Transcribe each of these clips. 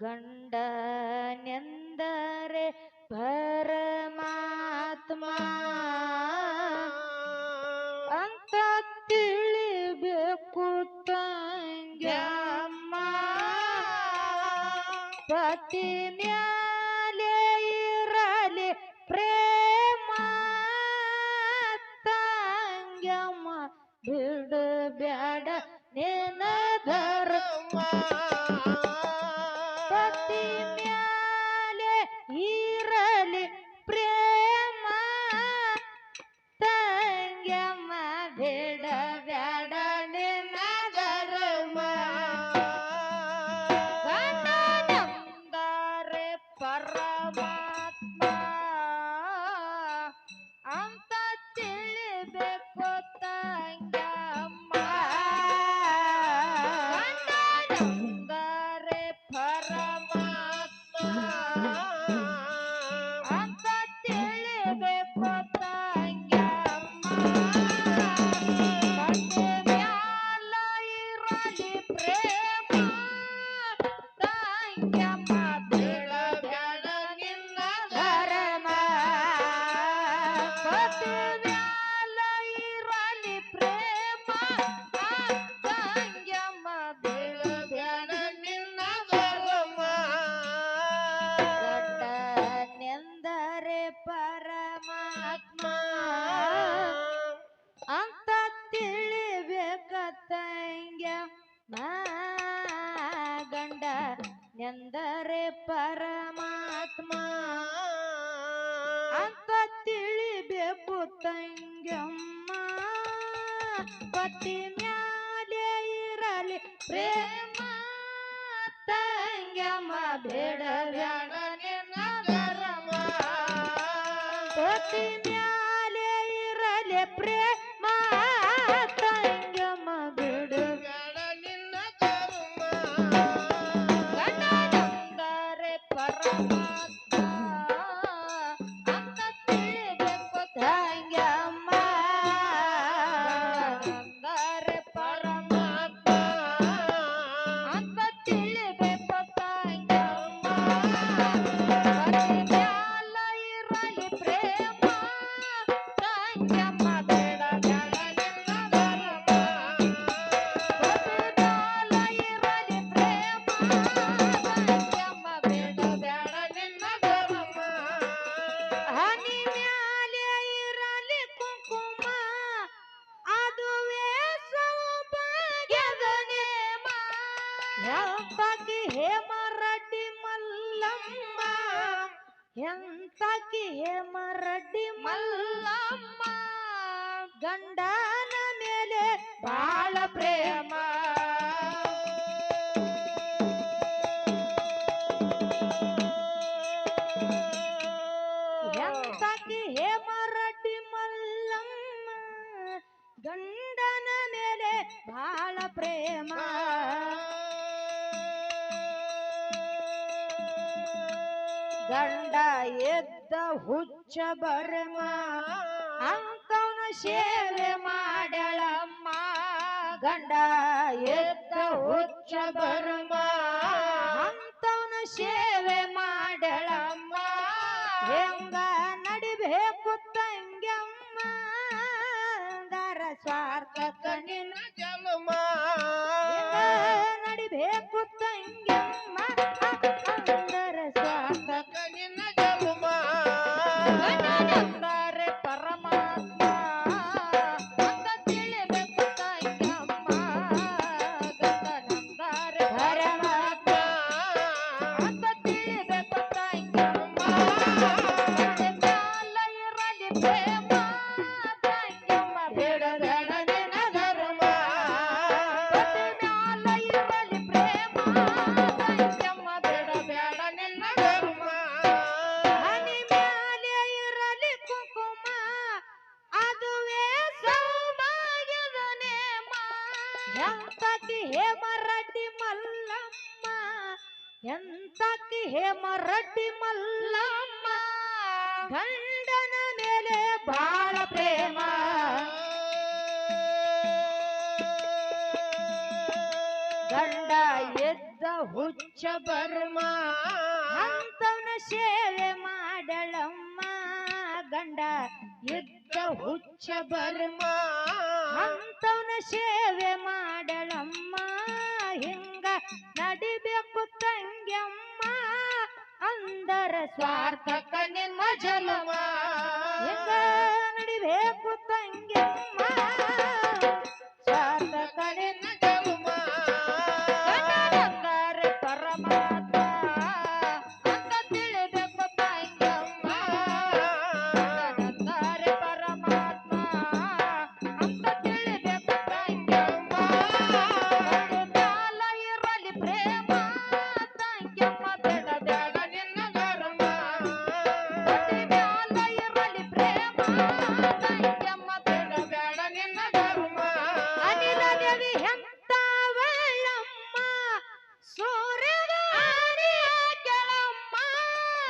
ಗಂಡನೆಂದರೆ ಪರಮಾತ್ಮ. ಅಂತ ತಿಳಿಬೇಕು ತಂಗಮ್ಮ ಪ್ರತಿನಿ ಎಂದರೆ ಪರಮಾತ್ಮ. ಅಂತ ತಿಳಿಬೇಕು ತಂಗಮ್ಮ ಪತಿ ಗಂಡ ಎದ್ದ ಹುಚ್ಚ ಬರ್ಮ. ಅಂತವನ ಸೇವೆ ಮಾಡಳಮ್ಮ. ಗಂಡ ಎದ್ದ ಹುಚ್ಚ ಬರ್ಮ. ಅಂತವನ ಸೇವೆ ಮಾಡಳಮ್ಮ. ಹೆಂಗ ನಡಿಬೇಕು ತಂಗ್ಯಮ್ಮ. ದರ ಸ್ವಾರ್ಥ ಕಣಿನ ಗಂಡ ಎದ್ದ ಹುಚ್ಚ ಬರ್ಮ. ಅಂತವನ ಸೇವೆ ಮಾಡಳಮ್ಮ. ಗಂಡ ಎದ್ದ ಹುಚ್ಚ ಬರ್ಮ. ಅಂತವನ ಸೇವೆ ಮಾಡಳಮ್ಮ. ಹಿಂಗ ನಡಿಬೇಕು ತಂಗ್ಯಮ್ಮ. ಅಂದರ ಸ್ವಾರ್ಥಕ ನಿಮ್ಮ ಜಲಮ. ಹಿಂಗ ನಡಿಬೇಕು ತಂಗ್ಯಮ್ಮ.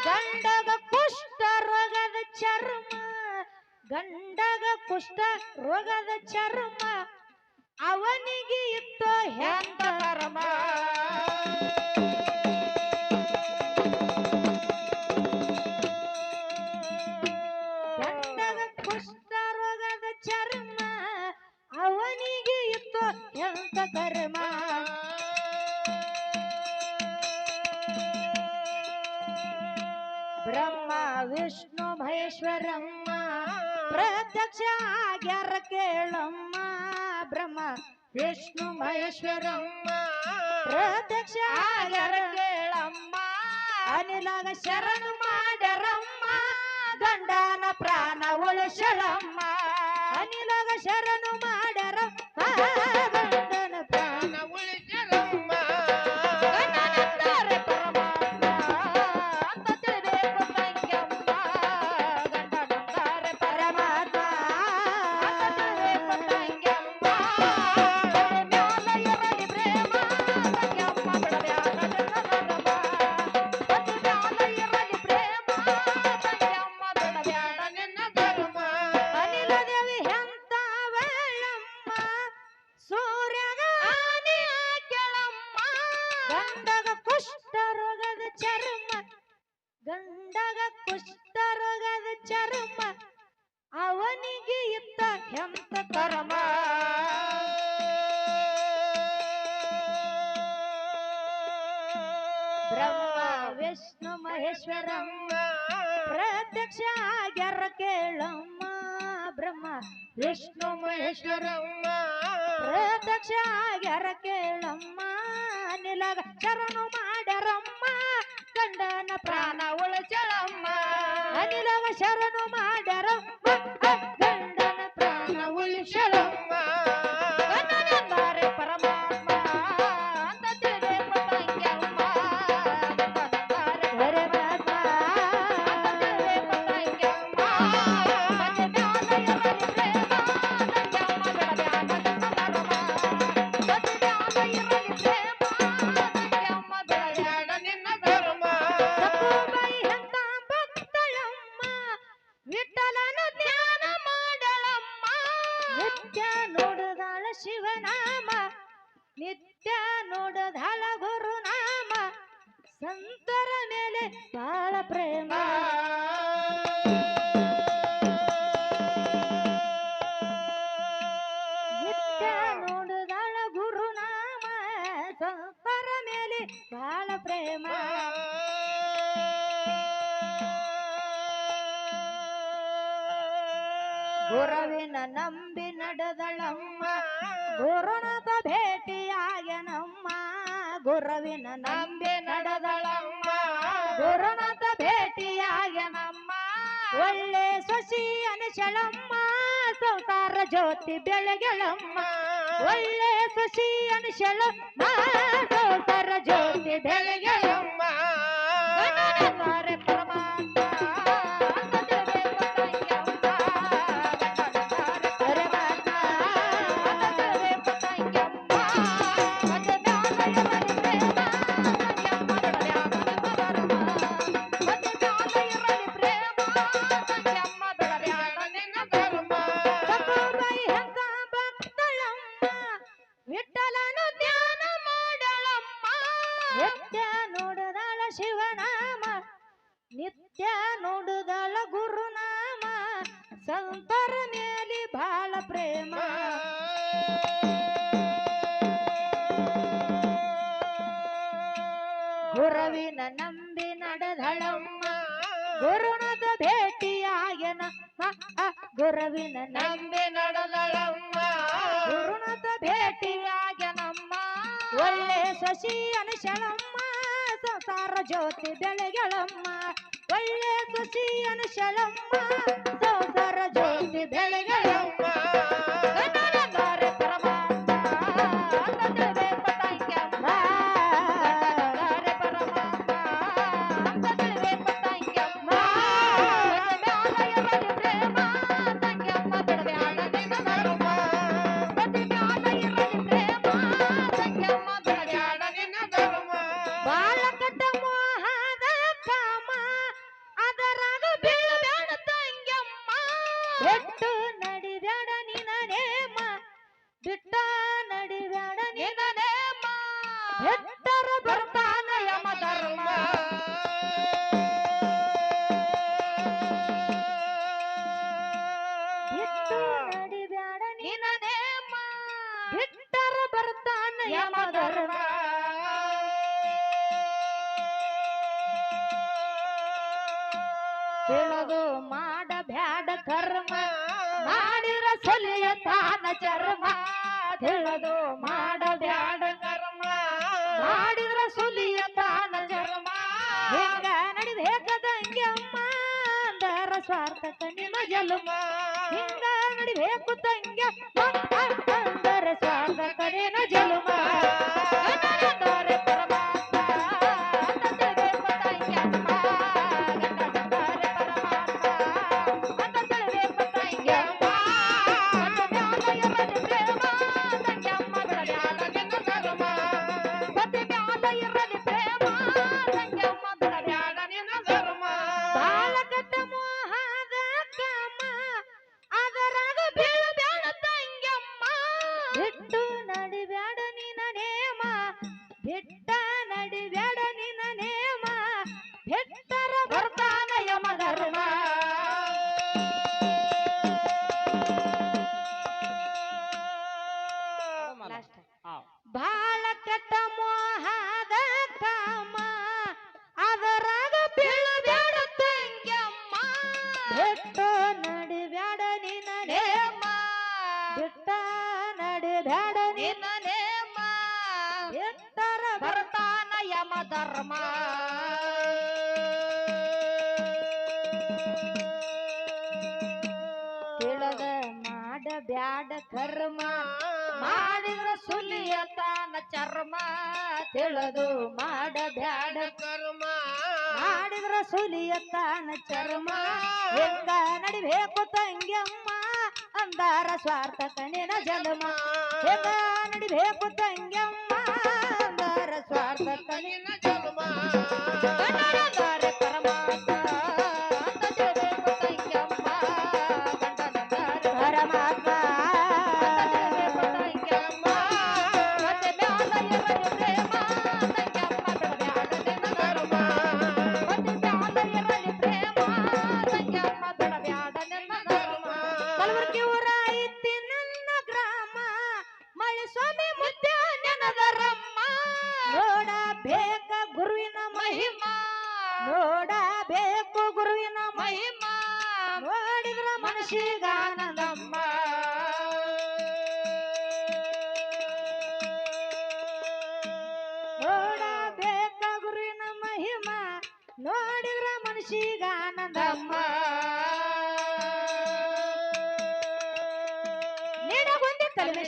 ಗಂಡಗ ಕುಷ್ಠ ರೋಗದ ಚರ್ಮ ಗಂಡಗ ಕುಷ್ಠ ರೋಗದ ಚರ್ಮ ಅವನಿಗೆ ಇತ್ತು ಹೆಂಗ ಕರ್ಮ? ಬ್ರಹ್ಮ, ವಿಷ್ಣು, ಮಹೇಶ್ವರಮ್ಮ. ಪ್ರತ್ಯಕ್ಷ ಆಗ್ಯಾರ ಕೇಳಮ್ಮ. ಬ್ರಹ್ಮ, ವಿಷ್ಣು, ಮಹೇಶ್ವರಮ್ಮ. ಪ್ರತ್ಯಕ್ಷ ಆಗ್ಯಾರ ಕೇಳಮ್ಮ. ಅನಿಲಾಗ ಶರಣು ಮಾಡ್ಯಾರಮ್ಮ. ಗಂಡನ ಪ್ರಾಣ ಉಳಿಸಳಮ್ಮ. ಅನಿಲಾಗ ಶರಣು ಮಾಡ್ಯಾರಮ್ಮ ಗಂಡಗ ಕುಷ್ಠ ರೋಗದ ಚರ್ಮ ಗಂಡಗ ಕುಷ್ಠ ರೋಗದ ಚರ್ಮ ಅವನಿಗೆ ಇತ್ತ ಹೆಂತ ಕರ್ಮ? ವಿಷ್ಣು ಮಹೇಶ್ವರಮ್ಮ ಪ್ರತ್ಯಕ್ಷ ಆಗ್ಯಾರ ಕೇಳಮ್ಮ ಬ್ರಹ್ಮ. ವಿಷ್ಣು ಮಹೇಶ್ವರಮ್ಮ ಪ್ರತ್ಯಕ್ಷ ಆಗ್ಯಾರ ಕೇಳಮ್ಮ ನಿಲಗ ಶರಣು ಮಾಡ್ಯಾರಮ್ಮ. ಗಂಡನ ಪ್ರಾಣ ಉಳಚಳಮ್ಮ. ಅನಿಲಗ ಶರಣು ಮಾಡ್ಯಾರಮ್ಮ. ಮೇಲೆ ಬಾಳ ಪ್ರೇಮ. ನಿತ್ಯ ನೋಡುದಾಳ ಗುರುನಾಮ ಸಂತರ ಮೇಲೆ ಬಾಳ ಪ್ರೇಮ. ಗುರುವಿನ ನಂಬಿ ನಡೆದಳಮ್ಮ, ಗುರುನಾಥ ಭೇಟಿಯಾಗನಮ್ಮ ಗುರುವಿನ ನಂಬಿ ಒಳ್ಳೆ ಸೊಸಿ ಅನಿಶಳಮ್ಮ ಸಂಸಾರ ಜ್ಯೋತಿ ಬೆಳಗೆಲಮ್ಮ ಒಳ್ಳೆ ಸೊಸಿ ಅನಿಶಳಮ್ಮ ಸಂಸಾರ ಜ್ಯೋತಿ ಬೆಳಗಳಮ್ಮ. Thank you. ಗುರುವಿನ ನಡನಳಮ್ಮ ನಡೆದಳಮ್ಮ. ಗುರುಣದ ಭೇಟಿಯಾಗೆನಮ್ಮ ಒಳ್ಳೆ ಸಸಿ ಅನುಶಳಮ್ಮ ಸಂಸಾರ ಜ್ಯೋತಿ ಬೆಳೆಗಳಮ್ಮ. ಒಳ್ಳೆ ಸಸಿ ಅನುಶಳಮ್ಮ ಸಂಸಾರ ಜ್ಯೋತಿ ಬೆಳಗಳಮ್ಮ. ತಿಳಿದು ಮಾಡಬ್ಯಾಡ ಕರ್ಮ. ಮಾಡಿರ ಸೊಲಿಯ ತಾನ ಚರ್ಮ. ತಿಳಿದು ಮಾಡಬ್ಯಾಡ ಕರ್ಮ. ಮಾಡಿದ್ರ ಸೊಲಿಯ ತಾನ ಚರ್ಮ. ಹಿಂಗ ನಡಿಬೇಕದಂಗೆ ಅಮ್ಮ? ಅಂದರ ಸ್ವಾರ್ಥಕ ನಿನ್ನ ಜಲ್ಮ. ಹಿಂಗ ನಡಿಬೇಕು ತಂಗ್ಯ ಅಂದರ ಸ್ವಾರ್ಥಕ ನಿನ್ನ ಜನ್ಮ ಮಾಡಬ್ಯಾಡ ಕರ್ಮ ಮಾಡಿದ್ರ ಸುಲಿಯ ತಾನ ಚರ್ಮ. ತಿಳಿದು ಮಾಡಬ್ಯಾಡ. ಕರ್ಮ ಮಾಡಿದ್ರ ಸುಲಿಯ ತಾನ ಚರ್ಮ. ಹೆಂಗ ನಡಿಬೇಕು ತಂಗ್ಯಮ್ಮ? ಅಂದಾರ ಸ್ವಾರ್ಥ ಕಣಿನ ಜನ್ಮ. ಹೆಂಗ ನಡಿಬೇಕು ತಂಗ್ಯಮ್ಮ? ಅಂದಾರ ಸ್ವಾರ್ಥ ಕಣಿನ ಜನ್ಮ.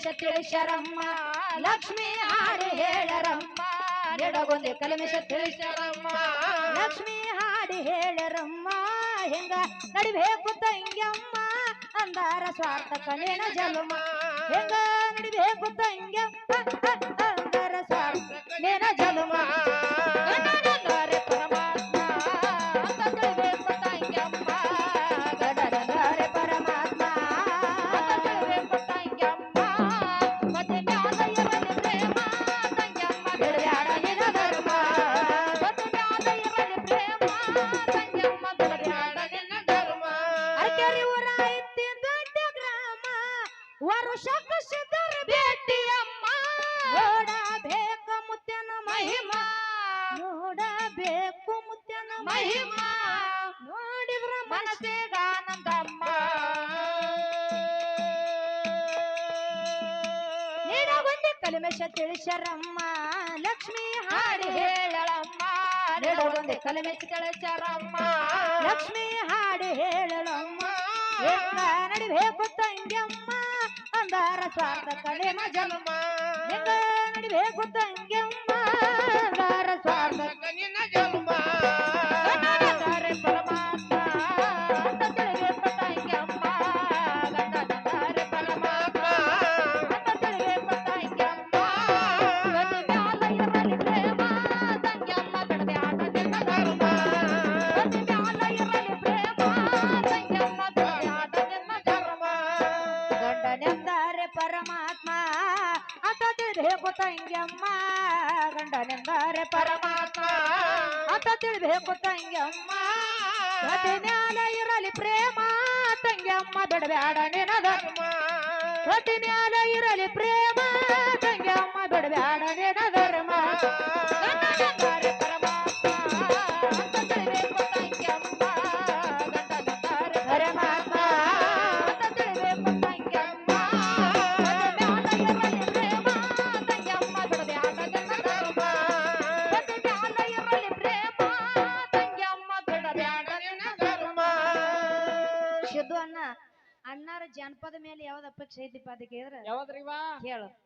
ನಿಡಗೊಂದಿ ತಿಳಿಸರಮ್ಮ ಲಕ್ಷ್ಮಿ ಹಾಡು ಹೇಳರಮ್ಮ. ಎಡಗೊಂದೆ ಕಲ್ಮಿಷ ತಿಳಿಸರಮ್ಮ ಲಕ್ಷ್ಮಿ ಹಾಡು ಹೇಳರಮ್ಮ. ಹೆಂಗ ನಡಿಬೇಕು ತಂಗ್ಯಮ್ಮ. ಅಂದಾರ ಸ್ವಾರ್ಥ ಕಣಿನ ಹೆಂಗ ನಡಿಬೇಕು ತಂಗ್ಯಮ್ಮ. ಅಂದಾರ ಸ್ವಾರ್ಥ ಜನ್ಮ. ಕಲ್ಮೆಶ ತಿಳಿಸರಮ್ಮ ಲಕ್ಷ್ಮಿ ಹಾಡಿ. ಹೇಳಳಮ್ಮ ತಲೆ ಕಲ್ಮೆಶ ತಿಳಿಸರಮ್ಮ ಲಕ್ಷ್ಮಿ ಹಾಡಿ ಹೇಳಳಮ್ಮ. ಹೆಂಗ ನಡಿಬೇಕು ತಂಗ್ಯಮ್ಮ ಅಂದಾರ ಸ್ವಾರ್ಥ ಕಡಿಮ ಜನ್ಮ ಹೆಂಗ ನಡಿಬೇಕು ತಂಗ್ಯಮ್ಮ ತಂಗ್ಯಮ್ಮ ಗತಿ ಮ್ಯಾಲ ಇರಲಿ ಪ್ರೇಮ ತಂಗ್ಯಮ್ಮ ಬಿಡಬೇಡ ನಿನ ಧರ್ಮ ಗತಿ ಮ್ಯಾಲ ಇರಲಿ ಪ್ರೇಮ ತಂಗ್ಯಮ್ಮ ಬಿಡಬೇಡ ನಿನ ಶುದ್ಧ ಅಣ್ಣ ಕೇಳಿದ್ರ ಯಾವದ್ರಿವಾ? ಹೇಳು